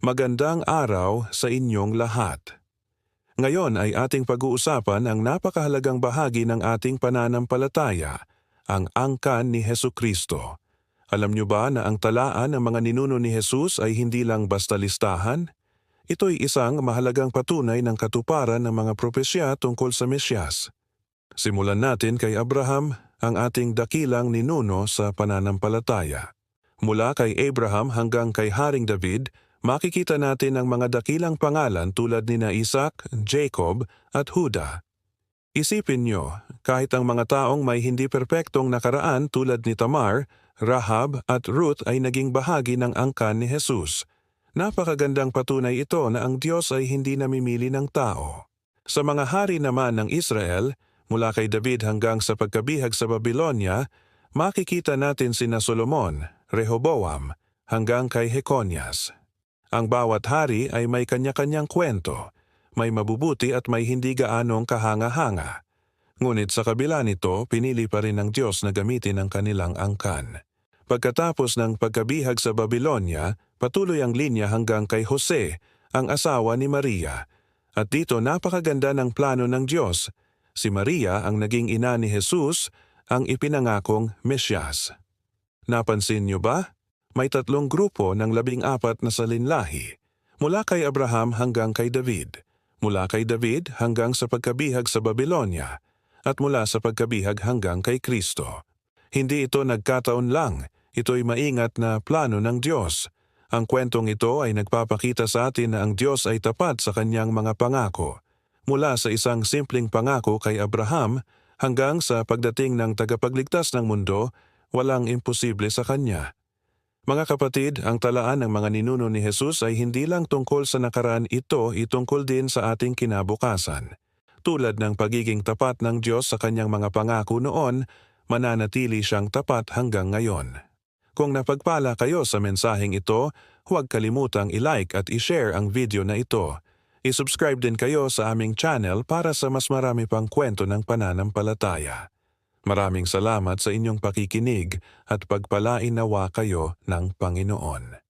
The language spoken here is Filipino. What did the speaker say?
Magandang araw sa inyong lahat. Ngayon ay ating pag-uusapan ang napakahalagang bahagi ng ating pananampalataya, ang angkan ni Heso Kristo. Alam niyo ba na ang talaan ng mga ninuno ni Jesus ay hindi lang basta listahan? Ito'y isang mahalagang patunay ng katuparan ng mga propesya tungkol sa Mesyas. Simulan natin kay Abraham, ang ating dakilang ninuno sa pananampalataya. Mula kay Abraham hanggang kay Haring David, makikita natin ang mga dakilang pangalan tulad ni na Isaac, Jacob at Huda. Isipin nyo, kahit ang mga taong may hindi perpektong nakaraan tulad ni Tamar, Rahab at Ruth ay naging bahagi ng angkan ni Jesus. Napakagandang patunay ito na ang Diyos ay hindi namimili ng tao. Sa mga hari naman ng Israel, mula kay David hanggang sa pagkabihag sa Babylonia, makikita natin sina Solomon, Rehoboam, hanggang kay Heconias. Ang bawat hari ay may kanya-kanyang kwento, may mabubuti at may hindi gaanong kahanga-hanga. Ngunit sa kabila nito, pinili pa rin ng Diyos na gamitin ang kanilang angkan. Pagkatapos ng pagkabihag sa Babylonia, patuloy ang linya hanggang kay Jose, ang asawa ni Maria. At dito napakaganda ng plano ng Diyos. Si Maria ang naging ina ni Jesus, ang ipinangakong Mesyas. Napansin niyo ba? May tatlong grupo ng labing apat na salinlahi, mula kay Abraham hanggang kay David, mula kay David hanggang sa pagkabihag sa Babylonia, at mula sa pagkabihag hanggang kay Kristo. Hindi ito nagkataon lang, ito'y maingat na plano ng Diyos. Ang kwentong ito ay nagpapakita sa atin na ang Diyos ay tapat sa kanyang mga pangako. Mula sa isang simpleng pangako kay Abraham hanggang sa pagdating ng tagapagligtas ng mundo, walang imposible sa kanya. Mga kapatid, ang talaan ng mga ninuno ni Jesus ay hindi lang tungkol sa nakaraan ito, itungkol din sa ating kinabukasan. Tulad ng pagiging tapat ng Diyos sa kanyang mga pangako noon, mananatili siyang tapat hanggang ngayon. Kung napagpala kayo sa mensaheng ito, huwag kalimutang i-like at i-share ang video na ito. I-subscribe din kayo sa aming channel para sa mas marami pang kwento ng pananampalataya. Maraming salamat sa inyong pakikinig at pagpalain nawa kayo ng Panginoon.